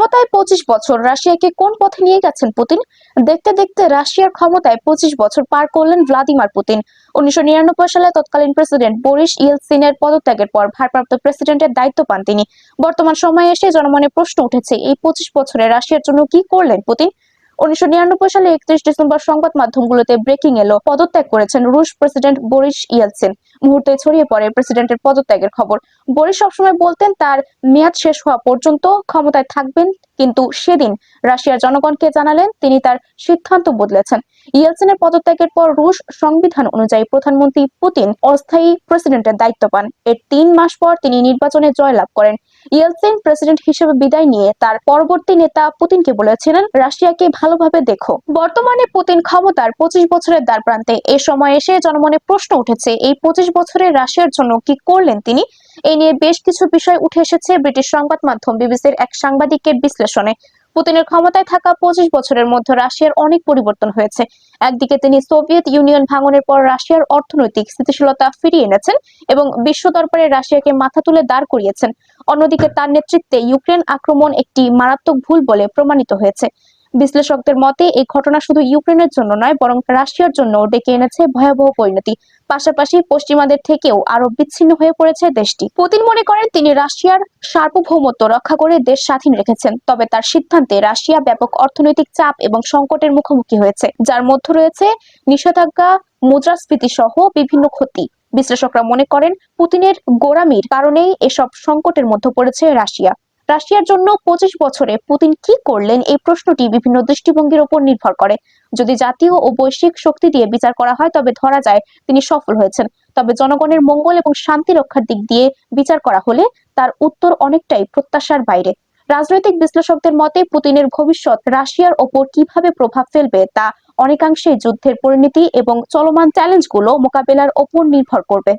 ক্ষমতায় পঁচিশ বছর। রাশিয়াকে কোন পথে নিয়ে গেছেন পুতিন? দেখতে দেখতে রাশিয়ার ক্ষমতায় পঁচিশ বছর পার করলেন ভ্লাদিমির পুতিন। উনিশশো নিরানব্বই সালে তৎকালীন প্রেসিডেন্ট বরিস ইয়েলসিনের পদত্যাগের পর ভারপ্রাপ্ত প্রেসিডেন্টের দায়িত্ব পান তিনি। বর্তমান সময়ে এসে জনমনে প্রশ্ন উঠেছে, এই পঁচিশ বছরে রাশিয়ার জন্য কি করলেন পুতিন? উনিশশো নিরানব্বই সালে একত্রিশ ডিসেম্বর সংবাদ মাধ্যমগুলোতে ব্রেকিং এলো। পদত্যাগ করেছেন রুশ প্রেসিডেন্ট বরিস ইয়েলসিন। মুহূর্তে ছড়িয়ে পড়ে প্রেসিডেন্টের পদত্যাগের খবর। বরিস সবসময় বলতেন, তার মেয়াদ শেষ হওয়া পর্যন্ত ক্ষমতায় থাকবেন। কিন্তু সেদিন রাশিয়ার জনগণকে জানালেন, তিনি তার সিদ্ধান্ত বদলেছেন। ইয়েলসিনের পদত্যাগের পর রুশ সংবিধান অনুযায়ী প্রধানমন্ত্রী পুতিন অস্থায়ী প্রেসিডেন্টের দায়িত্ব পান। এর তিন মাস পর তিনি নির্বাচনে জয়লাভ করেন। ইয়েলসিন প্রেসিডেন্ট হিসেবে বিদায় নিয়ে তার পরবর্তী নেতা পুতিনকে বলেছিলেন, রাশিয়াকে ভালোভাবে দেখো। বর্তমানে পুতিন ক্ষমতার পঁচিশ বছরের দ্বার প্রান্তে এ সময় এসে জনমনে প্রশ্ন উঠেছে, এই পঁচিশ বছরে রাশিয়ার জন্য কি করলেন তিনি? এই নিয়ে বেশ কিছু বিষয় উঠে এসেছে ব্রিটিশ সংবাদ মাধ্যম বিবিসির এক সাংবাদিকের বিশ্লেষণে। পুতিনের ক্ষমতায় থাকা পঁচিশ বছরের মধ্যে রাশিয়ার অনেক পরিবর্তন হয়েছে। একদিকে তিনি সোভিয়েত ইউনিয়ন ভাঙনের পর রাশিয়ার অর্থনৈতিক স্থিতিশীলতা ফিরিয়ে এনেছেন এবং বিশ্ব দরবারে রাশিয়াকে মাথা তুলে দাঁড় করিয়েছেন। অন্যদিকে তার নেতৃত্বে ইউক্রেন আক্রমণ একটি মারাত্মক ভুল বলে প্রমাণিত হয়েছে। বিশ্লেষকদের মতে, এই ঘটনা শুধু ইউক্রেনের জন্য নয়, বরং রাশিয়ার জন্য ডেকে এনেছে ভয়াবহ পরিণতি। পাশাপাশি পশ্চিমাদের থেকেও আরও বিচ্ছিন্ন হয়ে পড়েছে দেশটি। পুতিন মনে করেন, তিনি রাশিয়ার সার্বভৌমত্ব রক্ষা করে দেশ স্বাধীন রেখেছেন, তবে তার সিদ্ধান্তে রাশিয়া ব্যাপক অর্থনৈতিক চাপ এবং সংকটের মুখোমুখি হয়েছে। যার মধ্যে রয়েছে নিষেধাজ্ঞা মুদ্রাস্ফীতি সহ বিভিন্ন ক্ষতি। বিশ্লেষকরা মনে করেন, পুতিনের গোড়ামির কারণেই এসব সংকটের মধ্যে পড়েছে রাশিয়া। রাশিয়ার জন্য পঁচিশ বছরে পুতিন কি করলেন? এই প্রশ্নটি বিভিন্ন দৃষ্টিভঙ্গির উপর নির্ভর করে। যদি জাতীয় ও বৈশ্বিক শক্তি দিয়ে বিচার করা হয়, তবে ধরা যায় তিনি সফল হয়েছেন। তবে জনগণের মঙ্গল এবং শান্তি রক্ষার দিক দিয়ে বিচার করা হলে তার উত্তর অনেকটাই প্রত্যাশার বাইরে। রাজনৈতিক বিশ্লেষকদের মতে, পুতিনের ভবিষ্যৎ রাশিয়ার ওপর কীভাবে প্রভাব ফেলবে তা অনেকাংশেই যুদ্ধের পরিণতি এবং চলমান চ্যালেঞ্জগুলো মোকাবেলার ওপর নির্ভর করবে।